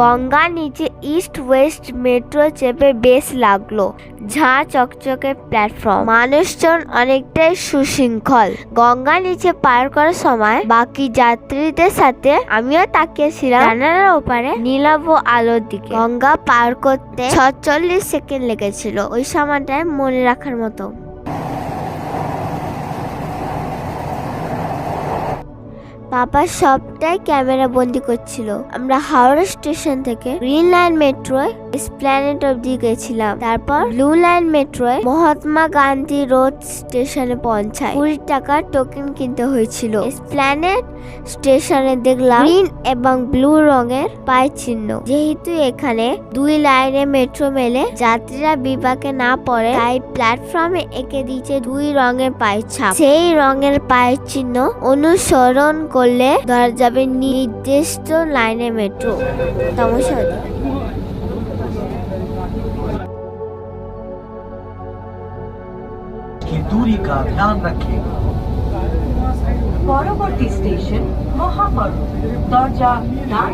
গঙ্গা নিচে east West metro চেপে বেশ লাগল। ঝাঁ চকচকে প্ল্যাটফর্ম মানুষজন অনেকটাই সুশৃঙ্খল। গঙ্গা নিচে পার করার সময় বাকি যাত্রীদের সাথে আমিও তাকিয়েছিলাম। জানালার ওপারে নীলাভ আলোর দিকে। গঙ্গা পার করতে ছচল্লিশ সেকেন্ড লেগেছিল। ওই সময়টায় মনে রাখার মতো। বাবা সবটাই ক্যামেরা বন্দি করছিল। আমরা হাওড়া স্টেশন থেকে গ্রিন লাইন মেট্রোয় এসপ্ল্যানেট অব্দি গেছিলাম। তারপর ব্লু লাইন মেট্রোয় মহাত্মা গান্ধী রোড স্টেশনে পৌঁছাই। কুড়ি টাকার টোকেন কিনতে হয়েছিল। এসপ্ল্যানেট স্টেশনে দেখলাম গ্রিন এবং ব্লু রঙের পায়ের চিহ্ন। যেহেতু এখানে দুই লাইনে মেট্রো মেলে, যাত্রীরা বিপাকে না পড়ে, তাই প্ল্যাটফর্মে এঁকে দিয়েছে দুই রঙের পায়ের ছাপ। সেই রঙের পায়ের চিহ্ন অনুসরণ করলে ধরা যাবে নির্দিষ্ট লাইনে মেট্রো তামাশা ওদিকে। की दूरी का ध्यान रखें পরবর্তী স্টেশন মহাপর্ব দরজা ডান